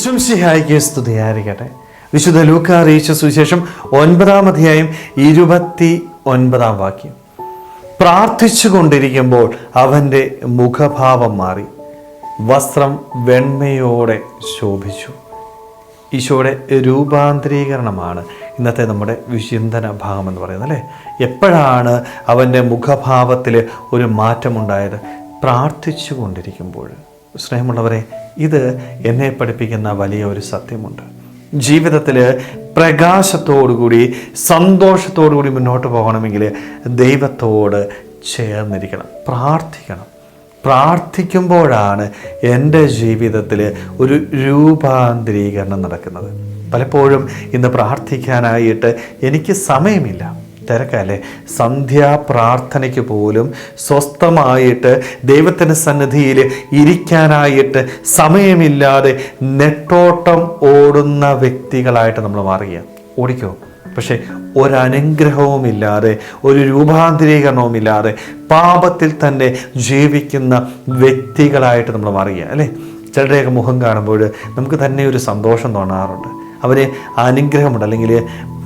ഈശംസിഹായിക്ക് സ്തുതിയായിരിക്കട്ടെ. വിശുദ്ധ ലൂക്ക അറിയിച്ച സുവിശേഷം ഒൻപതാം അധ്യായം ഇരുപത്തി ഒൻപതാം വാക്യം. പ്രാർത്ഥിച്ചു കൊണ്ടിരിക്കുമ്പോൾ അവന്റെ മുഖഭാവം മാറി. വസ്ത്രം വെണ്മയോടെ ശോഭിച്ചു. ഈശോയുടെ രൂപാന്തരീകരണമാണ് ഇന്നത്തെ നമ്മുടെ വിചിന്തന ഭാഗം എന്ന് പറയുന്നത് അല്ലേ? എപ്പോഴാണ് അവന്റെ മുഖഭാവത്തിൽ ഒരു മാറ്റമുണ്ടായത്? പ്രാർത്ഥിച്ചു കൊണ്ടിരിക്കുമ്പോൾ സ്നേഹമുള്ളവരെ ഇത് എന്നെ പഠിപ്പിക്കുന്ന വലിയ ഒരു സത്യമുണ്ട്. ജീവിതത്തിൽ പ്രകാശത്തോടുകൂടി സന്തോഷത്തോടുകൂടി മുന്നോട്ട് പോകണമെങ്കിൽ ദൈവത്തോട് ചേർന്നിരിക്കണം പ്രാർത്ഥിക്കണം. പ്രാർത്ഥിക്കുമ്പോഴാണ് എന്റെ ജീവിതത്തിൽ ഒരു രൂപാന്തരീകരണം നടക്കുന്നത്. പലപ്പോഴും ഇന്ന് പ്രാർത്ഥിക്കാനായിട്ട് എനിക്ക് സമയമില്ല. തിരക്കല്ലേ? സന്ധ്യാ പ്രാർത്ഥനയ്ക്ക് പോലും സ്വസ്ഥമായിട്ട് ദൈവത്തിന്റെ സന്നിധിയിൽ ഇരിക്കാനായിട്ട് സമയമില്ലാതെ നെട്ടോട്ടം ഓടുന്ന വ്യക്തികളായിട്ട് നമ്മൾ മാറുക ഓടിക്കോ. പക്ഷേ ഒരനുഗ്രഹവുമില്ലാതെ ഒരു രൂപാന്തരീകരണവുമില്ലാതെ പാപത്തിൽ തന്നെ ജീവിക്കുന്ന വ്യക്തികളായിട്ട് നമ്മൾ മാറുക അല്ലേ? ചിലരുടെയൊക്കെ മുഖം കാണുമ്പോൾ നമുക്ക് തന്നെ ഒരു സന്തോഷം തോന്നാറുണ്ട്. അവന് അനുഗ്രഹമുണ്ട്. അല്ലെങ്കിൽ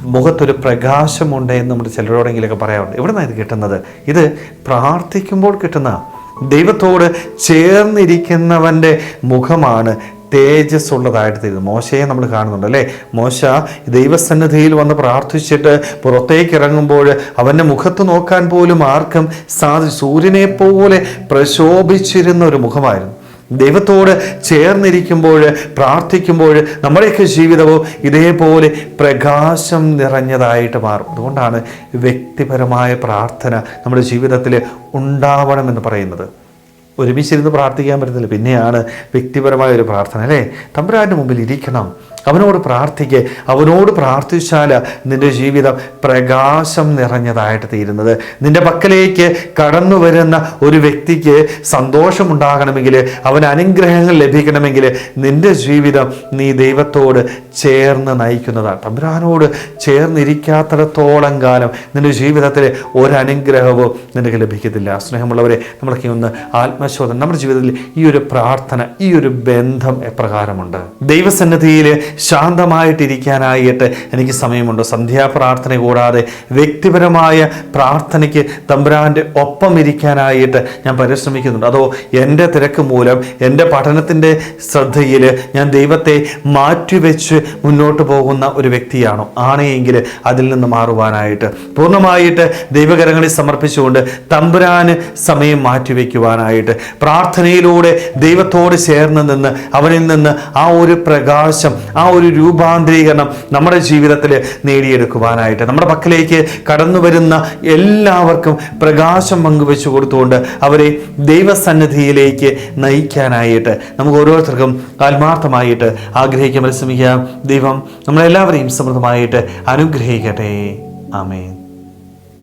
മുഖത്തൊരു പ്രകാശമുണ്ട് എന്ന് നമ്മൾ ചിലരോടെങ്കിലൊക്കെ പറയാറുണ്ട്. എവിടെ നിന്നാണ് ഇത് കിട്ടുന്നത്? ഇത് പ്രാർത്ഥിക്കുമ്പോൾ കിട്ടുന്ന ദൈവത്തോട് ചേർന്നിരിക്കുന്നവന്റെ മുഖമാണ് തേജസ് ഉള്ളതായിട്ട് തീരുന്നത്. മോശയെ നമ്മൾ കാണുന്നുണ്ട് അല്ലേ? മോശ ദൈവസന്നിധിയിൽ വന്ന് പ്രാർത്ഥിച്ചിട്ട് പുറത്തേക്ക് ഇറങ്ങുമ്പോൾ അവന്റെ മുഖത്ത് നോക്കാൻ പോലും ആർക്കും സാധി സൂര്യനെ പോലെ പ്രശോഭിച്ചിരുന്ന ഒരു മുഖമായിരുന്നു. ദൈവത്തോട് ചേർന്നിരിക്കുമ്പോൾ പ്രാർത്ഥിക്കുമ്പോൾ നമ്മുടെയൊക്കെ ജീവിതവും ഇതേപോലെ പ്രകാശം നിറഞ്ഞതായിട്ട് മാറും. അതുകൊണ്ടാണ് വ്യക്തിപരമായ പ്രാർത്ഥന നമ്മുടെ ജീവിതത്തിൽ ഉണ്ടാവണമെന്ന് പറയുന്നത്. ഒരുമിച്ചിരുന്ന് പ്രാർത്ഥിക്കാൻ പറ്റത്തില്ല. പിന്നെയാണ് വ്യക്തിപരമായ ഒരു പ്രാർത്ഥന അല്ലേ? തമ്പുരാന്റെ മുമ്പിൽ ഇരിക്കണം. അവനോട് പ്രാർത്ഥിക്കുക അവനോട് പ്രാർത്ഥിച്ചാൽ നിന്റെ ജീവിതം പ്രകാശം നിറഞ്ഞതായിട്ട് തീരുന്നത്. നിന്റെ പക്കലേക്ക് കടന്നു വരുന്ന ഒരു വ്യക്തിക്ക് സന്തോഷമുണ്ടാകണമെങ്കിൽ അവൻ അനുഗ്രഹങ്ങൾ ലഭിക്കണമെങ്കിൽ നിന്റെ ജീവിതം നീ ദൈവത്തോട് ചേർന്ന് നയിക്കുന്നതാണ്. തമ്പുരാനോട് ചേർന്നിരിക്കാത്തിടത്തോളം കാലം നിന്റെ ജീവിതത്തിൽ ഒരനുഗ്രഹവും നിനക്ക് ലഭിക്കത്തില്ല. സ്നേഹമുള്ളവരെ നമ്മളൊക്കെ ഒന്ന് ആത്മശോധന നമ്മുടെ ജീവിതത്തിൽ ഈ ഒരു പ്രാർത്ഥന ഈ ഒരു ബന്ധം എപ്രകാരമുണ്ട്? ദൈവസന്നിധിയിൽ ശാന്തമായിട്ടിരിക്കാനായിട്ട് എനിക്ക് സമയമുണ്ട്. സന്ധ്യാപ്രാർത്ഥന കൂടാതെ വ്യക്തിപരമായ പ്രാർത്ഥനയ്ക്ക് തമ്പുരാന്റെ ഒപ്പം ഇരിക്കാനായിട്ട് ഞാൻ പരിശ്രമിക്കുന്നുണ്ട്. അതോ എന്റെ തിരക്ക് മൂലം എന്റെ പഠനത്തിന്റെ ശ്രദ്ധയിൽ ഞാൻ ദൈവത്തെ മാറ്റിവെച്ച് മുന്നോട്ട് പോകുന്ന ഒരു വ്യക്തിയാണോ? ആണെങ്കിൽ അതിൽ നിന്ന് മാറുവാനായിട്ട്. പൂർണമായിട്ട് ദൈവകരങ്ങളിൽ സമർപ്പിച്ചുകൊണ്ട് തമ്പുരാന് സമയം മാറ്റിവെക്കുവാനായിട്ട്. പ്രാർത്ഥനയിലൂടെ ദൈവത്തോട് ചേർന്ന് നിന്ന് അവനിൽ നിന്ന് ആ ഒരു പ്രകാശം ആ ഒരു രൂപാന്തരീകരണം നമ്മുടെ ജീവിതത്തിൽ നേടിയെടുക്കുവാനായിട്ട്. നമ്മുടെ പക്കലേക്ക് കടന്നു വരുന്ന എല്ലാവർക്കും പ്രകാശം പങ്കുവെച്ചു കൊടുത്തുകൊണ്ട് അവരെ ദൈവസന്നിധിയിലേക്ക് നയിക്കാനായിട്ട് നമുക്ക് ഓരോരുത്തർക്കും ആത്മാർത്ഥമായിട്ട് ആഗ്രഹിക്കാൻ പരിശ്രമിക്കാം. ദൈവം നമ്മളെല്ലാവരെയും സമൃദ്ധമായിട്ട് അനുഗ്രഹിക്കട്ടെ. ആമേൻ.